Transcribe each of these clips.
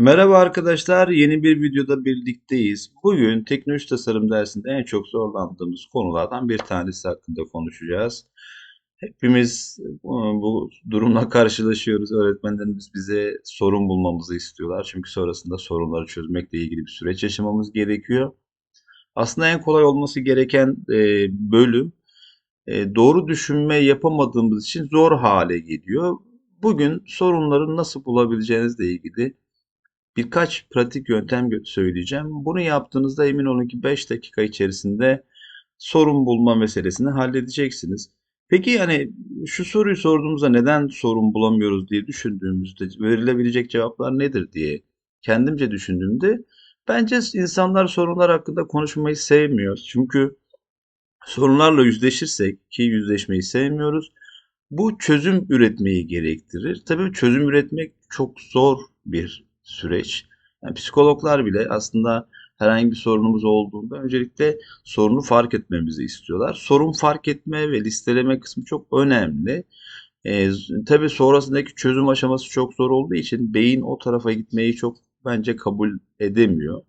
Merhaba arkadaşlar, yeni bir videoda birlikteyiz. Bugün teknoloji tasarım dersinde en çok zorlandığımız konulardan bir tanesi hakkında konuşacağız. Hepimiz bu, bu durumla karşılaşıyoruz. Öğretmenlerimiz bize sorun bulmamızı istiyorlar. Çünkü sonrasında sorunları çözmekle ilgili bir süreç yaşamamız gerekiyor. Aslında en kolay olması gereken e, bölüm e, doğru düşünme yapamadığımız için zor hale geliyor. Bugün sorunları nasıl bulabileceğinizle ilgili birkaç pratik yöntem söyleyeceğim. Bunu yaptığınızda emin olun ki 5 dakika içerisinde sorun bulma meselesini halledeceksiniz. Peki yani şu soruyu sorduğumuzda neden sorun bulamıyoruz diye düşündüğümüzde verilebilecek cevaplar nedir diye kendimce düşündüğümde bence insanlar sorunlar hakkında konuşmayı sevmiyor. Çünkü sorunlarla yüzleşirsek ki yüzleşmeyi sevmiyoruz. Bu çözüm üretmeyi gerektirir. Tabii çözüm üretmek çok zor bir süreç. Yani psikologlar bile aslında herhangi bir sorunumuz olduğunda öncelikle sorunu fark etmemizi istiyorlar. Sorun fark etme ve listeleme kısmı çok önemli. E, tabii sonrasındaki çözüm aşaması çok zor olduğu için beyin o tarafa gitmeyi çok bence kabul edemiyor.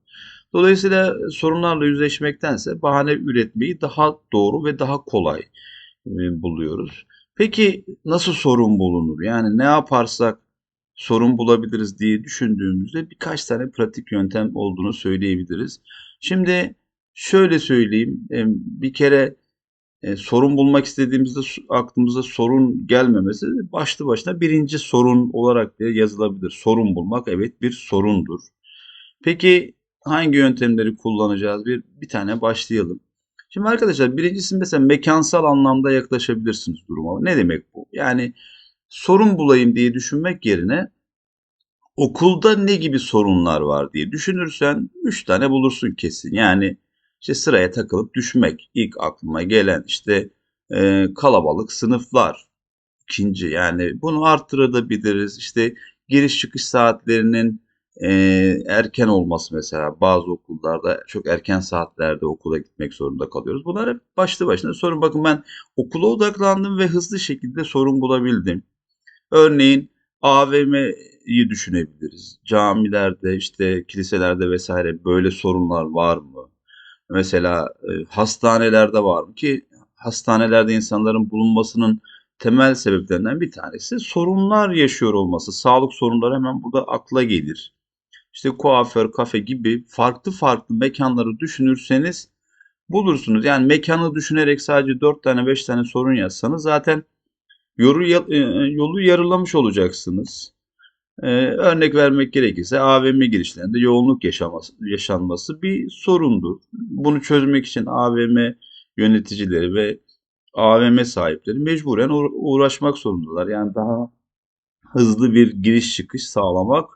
Dolayısıyla sorunlarla yüzleşmektense bahane üretmeyi daha doğru ve daha kolay e, buluyoruz. Peki nasıl sorun bulunur? Yani ne yaparsak sorun bulabiliriz diye düşündüğümüzde birkaç tane pratik yöntem olduğunu söyleyebiliriz. Şimdi şöyle söyleyeyim. Bir kere e, sorun bulmak istediğimizde aklımıza sorun gelmemesi başlı başına birinci sorun olarak da yazılabilir. Sorun bulmak evet bir sorundur. Peki hangi yöntemleri kullanacağız? Bir, bir tane başlayalım. Şimdi arkadaşlar birincisi mesela mekansal anlamda yaklaşabilirsiniz duruma. Ne demek bu? Yani sorun bulayım diye düşünmek yerine okulda ne gibi sorunlar var diye düşünürsen 3 tane bulursun kesin. Yani işte sıraya takılıp düşmek ilk aklıma gelen işte e, kalabalık sınıflar ikinci yani bunu arttırabiliriz. İşte giriş çıkış saatlerinin e, erken olması mesela bazı okullarda çok erken saatlerde okula gitmek zorunda kalıyoruz. Bunlar hep başlı başına sorun. Bakın ben okula odaklandım ve hızlı şekilde sorun bulabildim. Örneğin AVM'yi düşünebiliriz. Camilerde, işte kiliselerde vesaire böyle sorunlar var mı? Mesela e, hastanelerde var mı ki hastanelerde insanların bulunmasının temel sebeplerinden bir tanesi sorunlar yaşıyor olması. Sağlık sorunları hemen burada akla gelir. İşte kuaför, kafe gibi farklı farklı mekanları düşünürseniz bulursunuz. Yani mekanı düşünerek sadece 4 tane 5 tane sorun yazsanız zaten Yolu, e, yolu yarılamış olacaksınız. Ee, örnek vermek gerekirse AVM girişlerinde yoğunluk yaşaması, yaşanması bir sorundur. Bunu çözmek için AVM yöneticileri ve AVM sahipleri mecburen uğraşmak zorundalar. Yani daha hızlı bir giriş çıkış sağlamak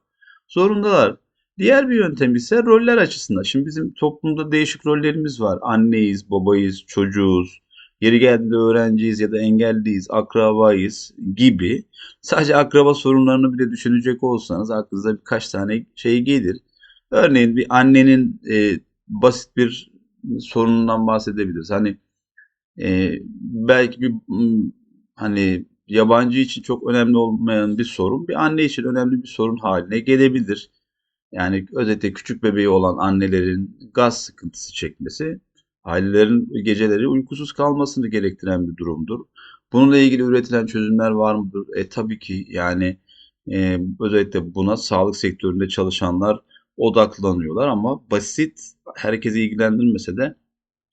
zorundalar. Diğer bir yöntem ise roller açısından. Şimdi bizim toplumda değişik rollerimiz var. Anneyiz, babayız, çocuğuz, Yeri geldiğinde öğrenciyiz ya da engelliyiz, akrabayız gibi. Sadece akraba sorunlarını bile düşünecek olsanız aklınıza birkaç tane şey gelir. Örneğin bir annenin e, basit bir sorunundan bahsedebiliriz. Hani e, belki bir hani yabancı için çok önemli olmayan bir sorun bir anne için önemli bir sorun haline gelebilir. Yani özellikle küçük bebeği olan annelerin gaz sıkıntısı çekmesi ailelerin geceleri uykusuz kalmasını gerektiren bir durumdur. Bununla ilgili üretilen çözümler var mıdır? E tabii ki yani e, özellikle buna sağlık sektöründe çalışanlar odaklanıyorlar ama basit herkesi ilgilendirmese de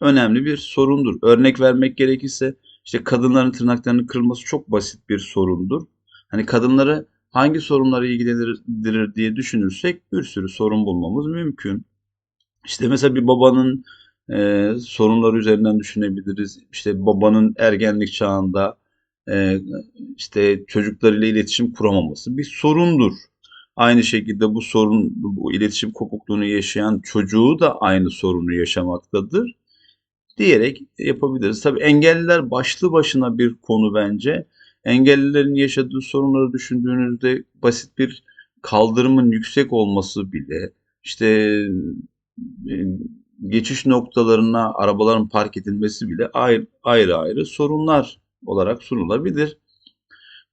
önemli bir sorundur. Örnek vermek gerekirse işte kadınların tırnaklarının kırılması çok basit bir sorundur. Hani kadınları hangi sorunları ilgilendirir diye düşünürsek bir sürü sorun bulmamız mümkün. İşte mesela bir babanın e, sorunları üzerinden düşünebiliriz. İşte babanın ergenlik çağında e, işte çocuklarıyla iletişim kuramaması bir sorundur. Aynı şekilde bu sorun, bu iletişim kopukluğunu yaşayan çocuğu da aynı sorunu yaşamaktadır diyerek yapabiliriz. Tabii engelliler başlı başına bir konu bence. Engellilerin yaşadığı sorunları düşündüğünüzde basit bir kaldırımın yüksek olması bile işte e, geçiş noktalarına arabaların park edilmesi bile ayrı ayrı, ayrı sorunlar olarak sunulabilir.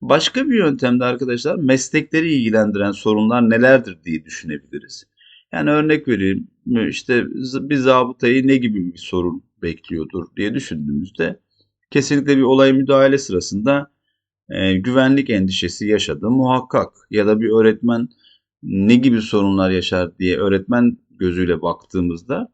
Başka bir yöntemde arkadaşlar meslekleri ilgilendiren sorunlar nelerdir diye düşünebiliriz. Yani örnek vereyim işte bir zabıtayı ne gibi bir sorun bekliyordur diye düşündüğümüzde kesinlikle bir olay müdahale sırasında e, güvenlik endişesi yaşadığı muhakkak ya da bir öğretmen ne gibi sorunlar yaşar diye öğretmen gözüyle baktığımızda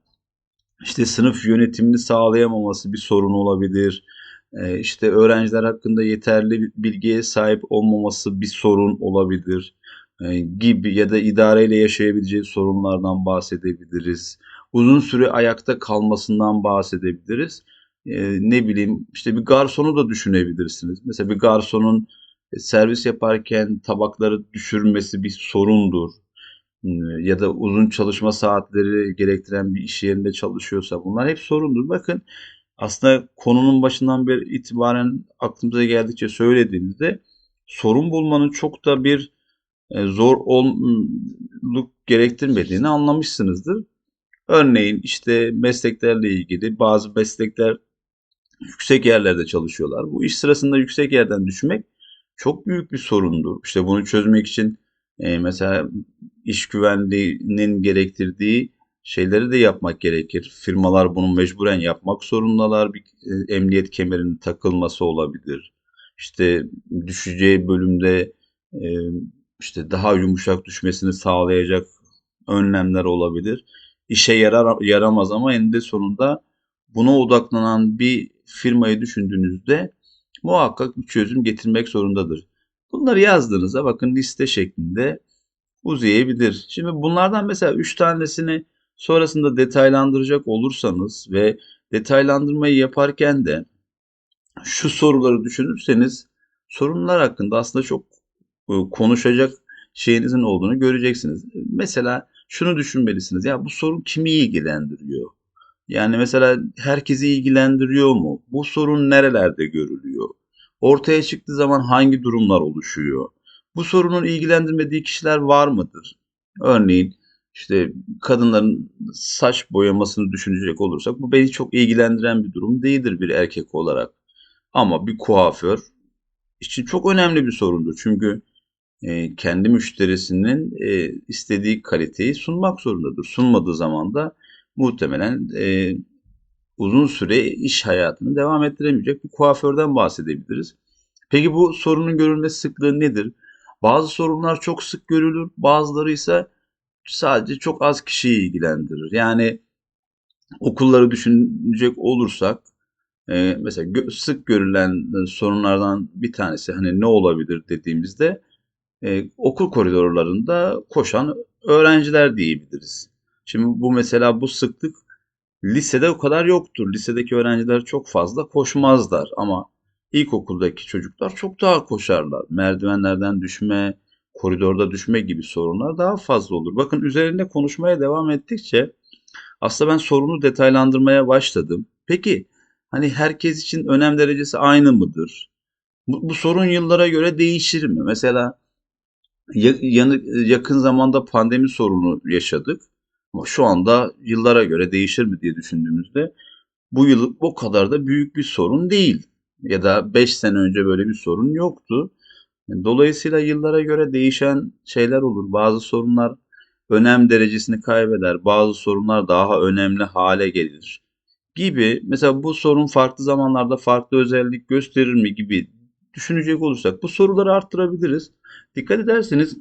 işte sınıf yönetimini sağlayamaması bir sorun olabilir. Ee, işte öğrenciler hakkında yeterli bilgiye sahip olmaması bir sorun olabilir Ee, gibi ya da idareyle yaşayabileceği sorunlardan bahsedebiliriz. Uzun süre ayakta kalmasından bahsedebiliriz. Ee, ne bileyim işte bir garsonu da düşünebilirsiniz. Mesela bir garsonun e, servis yaparken tabakları düşürmesi bir sorundur ya da uzun çalışma saatleri gerektiren bir iş yerinde çalışıyorsa bunlar hep sorundur. Bakın aslında konunun başından beri itibaren aklımıza geldikçe söylediğimizde sorun bulmanın çok da bir e, zor zorluk gerektirmediğini anlamışsınızdır. Örneğin işte mesleklerle ilgili bazı meslekler yüksek yerlerde çalışıyorlar. Bu iş sırasında yüksek yerden düşmek çok büyük bir sorundur. İşte bunu çözmek için e, mesela iş güvenliğinin gerektirdiği şeyleri de yapmak gerekir. Firmalar bunu mecburen yapmak zorundalar. Bir e, emniyet kemerinin takılması olabilir. İşte düşeceği bölümde e, işte daha yumuşak düşmesini sağlayacak önlemler olabilir. İşe yarar yaramaz ama eninde sonunda buna odaklanan bir firmayı düşündüğünüzde muhakkak bir çözüm getirmek zorundadır. Bunları yazdığınızda bakın liste şeklinde uzayabilir. Şimdi bunlardan mesela 3 tanesini sonrasında detaylandıracak olursanız ve detaylandırmayı yaparken de şu soruları düşünürseniz sorunlar hakkında aslında çok e, konuşacak şeyinizin olduğunu göreceksiniz. Mesela şunu düşünmelisiniz. Ya bu sorun kimi ilgilendiriyor? Yani mesela herkesi ilgilendiriyor mu? Bu sorun nerelerde görülüyor? Ortaya çıktığı zaman hangi durumlar oluşuyor? Bu sorunun ilgilendirmediği kişiler var mıdır? Örneğin işte kadınların saç boyamasını düşünecek olursak bu beni çok ilgilendiren bir durum değildir bir erkek olarak. Ama bir kuaför için çok önemli bir sorundur. Çünkü e, kendi müşterisinin e, istediği kaliteyi sunmak zorundadır. Sunmadığı zaman da muhtemelen e, uzun süre iş hayatını devam ettiremeyecek bir kuaförden bahsedebiliriz. Peki bu sorunun görülme sıklığı nedir? Bazı sorunlar çok sık görülür, bazıları ise sadece çok az kişiyi ilgilendirir. Yani okulları düşünecek olursak e, mesela gö- sık görülen sorunlardan bir tanesi hani ne olabilir dediğimizde e, okul koridorlarında koşan öğrenciler diyebiliriz. Şimdi bu mesela bu sıklık lisede o kadar yoktur. Lisedeki öğrenciler çok fazla koşmazlar ama ilkokuldaki çocuklar çok daha koşarlar. Merdivenlerden düşme, koridorda düşme gibi sorunlar daha fazla olur. Bakın üzerinde konuşmaya devam ettikçe aslında ben sorunu detaylandırmaya başladım. Peki hani herkes için önem derecesi aynı mıdır? Bu, bu sorun yıllara göre değişir mi? Mesela yakın zamanda pandemi sorunu yaşadık. Ama şu anda yıllara göre değişir mi diye düşündüğümüzde bu yıl o kadar da büyük bir sorun değil. Ya da 5 sene önce böyle bir sorun yoktu. Dolayısıyla yıllara göre değişen şeyler olur. Bazı sorunlar önem derecesini kaybeder. Bazı sorunlar daha önemli hale gelir. Gibi mesela bu sorun farklı zamanlarda farklı özellik gösterir mi gibi düşünecek olursak bu soruları arttırabiliriz. Dikkat ederseniz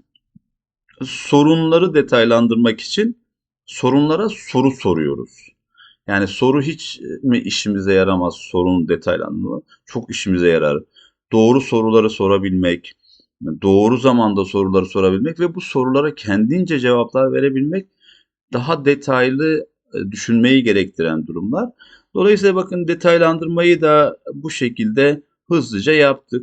sorunları detaylandırmak için sorunlara soru soruyoruz. Yani soru hiç mi işimize yaramaz sorun detaylandırma? Çok işimize yarar. Doğru soruları sorabilmek, doğru zamanda soruları sorabilmek ve bu sorulara kendince cevaplar verebilmek daha detaylı e, düşünmeyi gerektiren durumlar. Dolayısıyla bakın detaylandırmayı da bu şekilde hızlıca yaptık.